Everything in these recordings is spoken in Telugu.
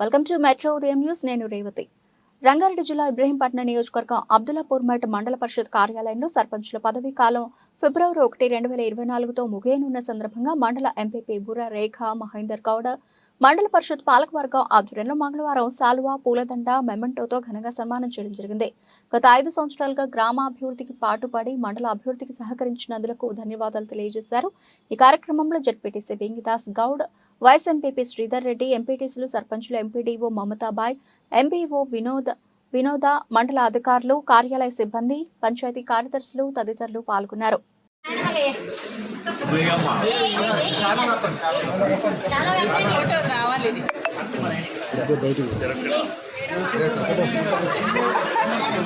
వెల్కమ్ టు మెట్రో ఉదయం న్యూస్. నేను రేవతి. రంగారెడ్డి జిల్లా ఇబ్రహీంపట్నం నియోజకవర్గం అబ్దుల్లాపూర్ మట్ మండల పరిషత్ కార్యాలయంలో సర్పంచుల పదవీ కాలం ఫిబ్రవరి ఒకటి రెండు వేల ఇరవై నాలుగుతో ముగియనున్న సందర్భంగా మండల ఎంపీపీ బుర్ర రేఖ మహేందర్ గౌడ మండల పరిషత్ పాలకవర్గం ఆధ్వర్యంలో మంగళవారం సాల్వా పూలదండ మెమెంటోతో ఘనంగా సన్మానం చేయడం జరిగింది. గత ఐదు సంవత్సరాలుగా గ్రామాభివృద్ధికి పాటుపడి మండల అభివృద్ధికి సహకరించినందుకు ధన్యవాదాలు తెలియజేశారు. ఈ కార్యక్రమంలో ZPTC Vengidas Goud vice MPP Sridhar Reddy ఎంపీటీసీలు సర్పంచులు ఎంపీడీఓ మమతాబాయ్ ఎంపీఓ వినోద్ వినోద మండల అధికారులు కార్యాలయ సిబ్బంది పంచాయతీ కార్యదర్శులు తదితరులు పాల్గొన్నారు.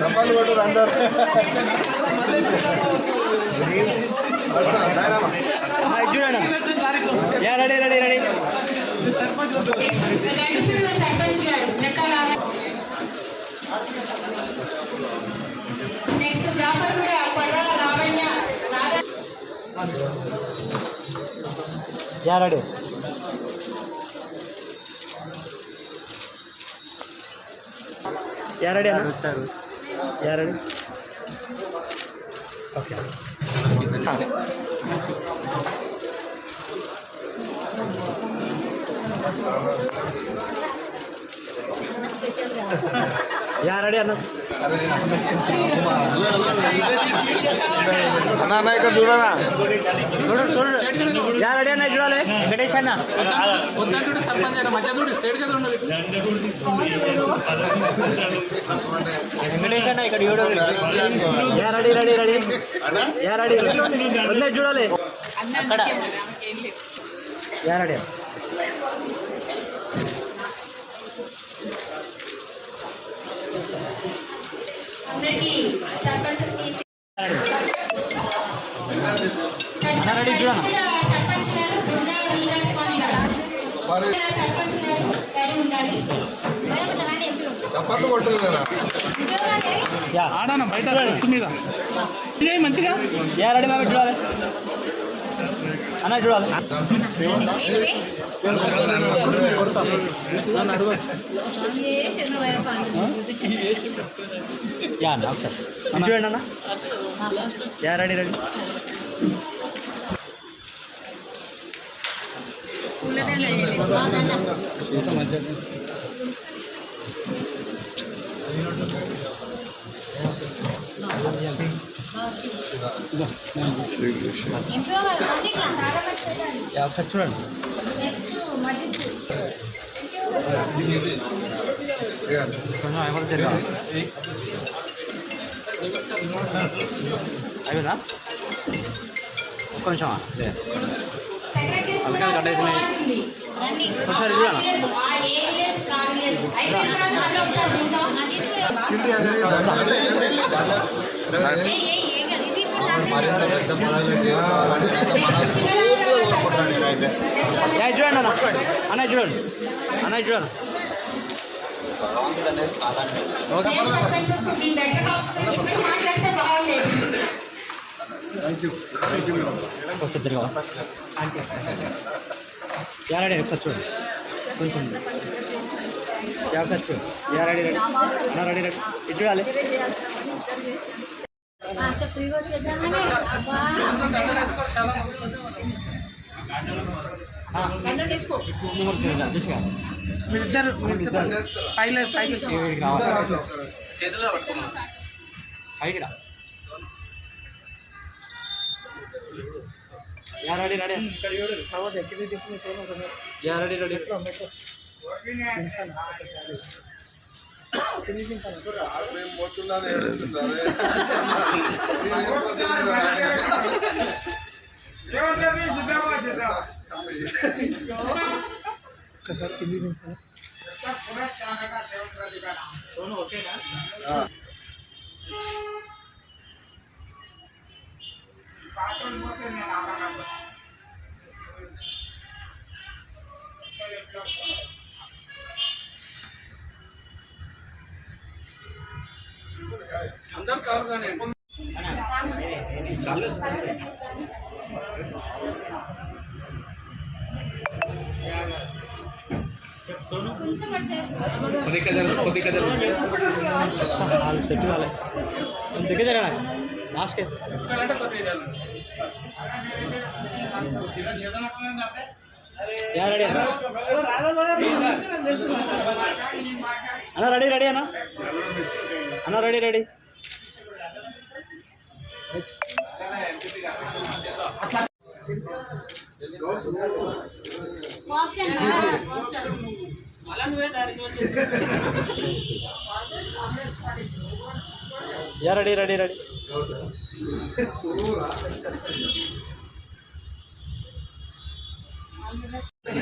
డబ్బాలు ready ready ready. Sarpanch yeah ready yeah ready అన్న yeah ready okay yeah ready అన్న అన్న ఇక్కడ చూడనా చూడండి యా రెడీ అన్న చూడాలి. వెంకటేష్ అన్న. సర్పంచ్ అయినా చూడు స్టేట్ కదా వెంకటేష్ అన్న ఇక్కడ చూడాలి yeah ready ready ready. Yeah ready. ఉందే చూడాలి. అక్కడ. Yeah ready. అందరికీ సర్పంచెస్ సర్పంచ్ గారు బృందా వీరస్వామి గారు సర్పంచ్ గారు రెడీ ఉండాలి డబ్బాలు కొట్టరు కదా. యా. ఆడాన? బయట స్టెప్స్ మీద. ఇదే మంచిగా. యా రెడీ బాబు చూడాలి అన్న చూడాలి యా అన్న ఒకసారి చూడండి అన్న. యా రెడీ రెడీ యా ఒకసారి చూడండి నెక్స్ట్ కొంచెం ఎవరు తిరగాలి అయిపోయిందా ఒక్క నిమిషం లేదు కట్ అవుతున్నాయి. ఒకసారి చూడనా? చూడండి అన్న అన్న. చూడండి అన్న. చూడండి ఓకే వస్తుంది మాట్లాడితే బాగుండేది ఒకసారి చూడండి కొంచెం ఒకసారి చూడండి యా రెడీ. అన్న రెడీ రెడీ. ఇది చూడాలి. మీరిద్దరు పైకి చేతిలో పైకి రా yeah ready ready yeah ready ready మేము పోతున్నాను ఏడుస్తున్నారు అందరు కాదు కానీ వాళ్ళు సెట్ కాలే దగ్గర జరగనా లాస్ట్కి యా రెడీ అన్న రెడీ రెడీ అన్న అన్న ready ready yeah ready ready ready yeah